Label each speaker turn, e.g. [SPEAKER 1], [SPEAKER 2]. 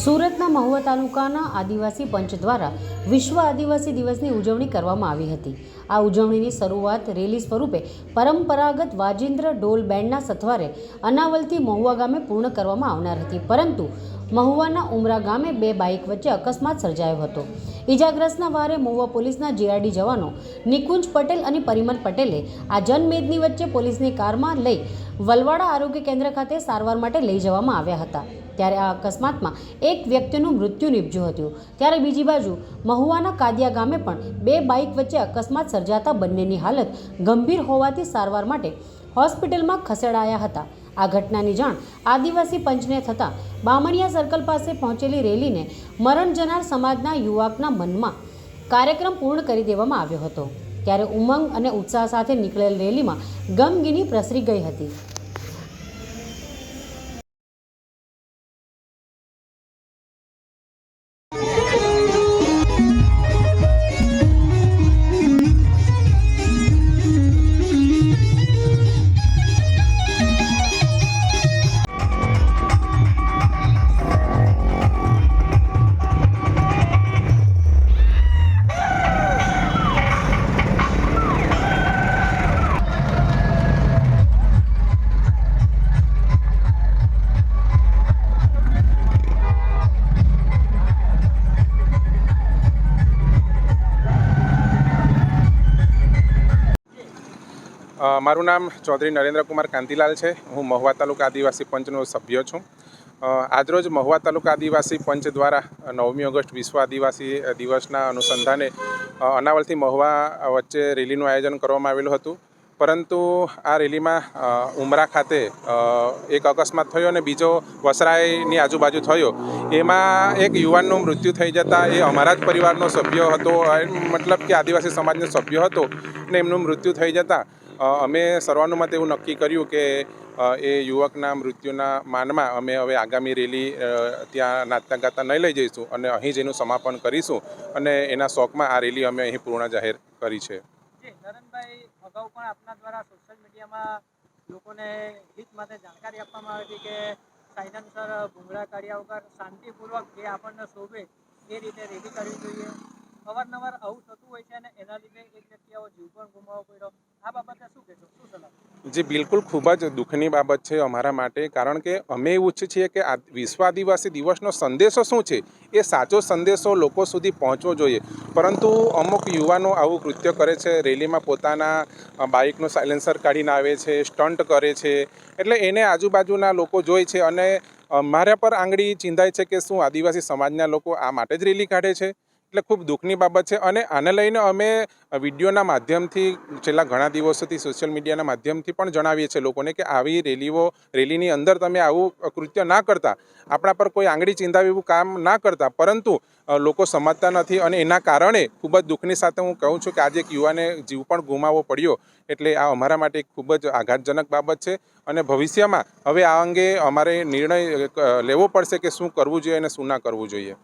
[SPEAKER 1] સુરતના મહુવા તાલુકાના આદિવાસી પંચ દ્વારા વિશ્વ આદિવાસી દિવસની ઉજવણી કરવામાં આવી હતી. આ ઉજવણીની શરૂઆત રેલી સ્વરૂપે પરંપરાગત વાજિંદ્ર ડોલ બેન્ડના સથવારે અનાવલથી મહુવા ગામે પૂર્ણ કરવામાં આવનાર હતી. પરંતુ મહુવાના ઉમરા ગામે બે બાઇક વચ્ચે અકસ્માત સર્જાયો હતો. ઇજાગ્રસ્તના વારે મહુવા પોલીસના જીઆરડી જવાનો નિકુંજ પટેલ અને પરિમલ પટેલે આ જનમેદની વચ્ચે પોલીસની કારમાં લઈ વલવાડા આરોગ્ય કેન્દ્ર ખાતે સારવાર માટે લઈ જવામાં આવ્યા હતા. ત્યારે આ અકસ્માતમાં એક વ્યક્તિનું મૃત્યુ નીપજ્યું હતું. ત્યારે બીજી બાજુ મહુવાના કાદિયા ગામે પણ બે બાઇક વચ્ચે અકસ્માત સર્જાતા બંનેની હાલત ગંભીર હોવાથી સારવાર માટે હોસ્પિટલમાં ખસેડાયા હતા. આ ઘટનાની જાણ આદિવાસી પંચને થતાં બામણિયા સર્કલ પાસે પહોંચેલી રેલીને મરણ જનાર સમાજના યુવકના મનમાં કાર્યક્રમ પૂર્ણ કરી દેવામાં આવ્યો હતો. ત્યારે ઉમંગ અને ઉત્સાહ સાથે નીકળેલ રેલીમાં ગમગીની પ્રસરી ગઈ હતી.
[SPEAKER 2] મારું નામ ચૌધરી નરેન્દ્રકુમાર કાંતિલાલ છે. હું મહુવા તાલુકા આદિવાસી પંચનો સભ્ય છું. આજરોજ મહુવા તાલુકા આદિવાસી પંચ દ્વારા નવમી ઓગસ્ટ વિશ્વ આદિવાસી દિવસના અનુસંધાને અનાવલથી મહુવા વચ્ચે રેલીનું આયોજન કરવામાં આવેલું હતું. પરંતુ આ રેલીમાં ઉમરા ખાતે એક અકસ્માત થયો અને બીજો વસરાઈની આજુબાજુ થયો. એમાં એક યુવાનનું મૃત્યુ થઈ જતાં એ અમારા જ પરિવારનો સભ્ય હતો. મતલબ કે આદિવાસી સમાજનો સભ્ય હતો અને એમનું મૃત્યુ થઈ જતાં અમે સર્વાનુમતે એવું નક્કી કર્યું કે એ યુવકના મૃત્યુના માનમાં અમે હવે આગામી રેલી ત્યાં નાચતા ગાતા નહીં લઈ જઈશું અને અહીં જ એનું સમાપન કરીશું અને એના શોખમાં આ રેલી અમે અહીં પૂર્ણ જાહેર કરી છે.
[SPEAKER 3] નરેનભાઈ, અગાઉ પણ આપના દ્વારા સોશિયલ મીડિયામાં લોકોને હિત માટે જાણકારી આપવામાં આવી હતી કે સાયલેન્સર ભૂંગળા કાઢ્યા વગર શાંતિપૂર્વક જે આપણને શોભે એ રીતે રેડી કરવી જોઈએ. અવારનવાર આવું થતું હોય છે અને એના લીધે એક વ્યક્તિઓ જીવ પણ ગુમાવવો પડ્યો. આ બાબતે શું કહેશો? શું સલાહ?
[SPEAKER 2] જે, બિલકુલ ખૂબ જ દુઃખની બાબત છે અમારા માટે, કારણ કે અમે એવું છીએ કે આ વિશ્વ આદિવાસી દિવસનો સંદેશો શું છે? એ સાચો સંદેશો લોકો સુધી પહોંચવો જોઈએ. પરંતુ અમુક યુવાનો આવું કૃત્ય કરે છે, રેલીમાં પોતાના બાઇકનું સાયલેન્સર કાઢીને આવે છે, સ્ટન્ટ કરે છે, એટલે એને આજુબાજુના લોકો જોઈ છે અને મારા પર આંગળી ચિંધાય છે કે શું આદિવાસી સમાજના લોકો આ માટે જ રેલી કાઢે છે? એટલે ખૂબ દુઃખની બાબત છે. અને આને લઈને અમે વિડીયોના માધ્યમથી છેલ્લા ઘણા દિવસોથી, સોશિયલ મીડિયાના માધ્યમથી પણ જણાવીએ છીએ લોકોને કે આવી રેલીઓ, રેલીની અંદર તમે આવું કૃત્ય ના કરતા, આપણા પર કોઈ આંગળી ચિંધાવી એવું કામ ના કરતા, પરંતુ લોકો સમજતા નથી અને એના કારણે ખૂબ જ દુઃખની સાથે હું કહું છું કે આજે એક યુવાને જીવ પણ ગુમાવવો પડ્યો. એટલે આ અમારા માટે ખૂબ જ આઘાતજનક બાબત છે અને ભવિષ્યમાં હવે આ અંગે અમારે નિર્ણય લેવો પડશે કે શું કરવું જોઈએ અને શું ના કરવું જોઈએ.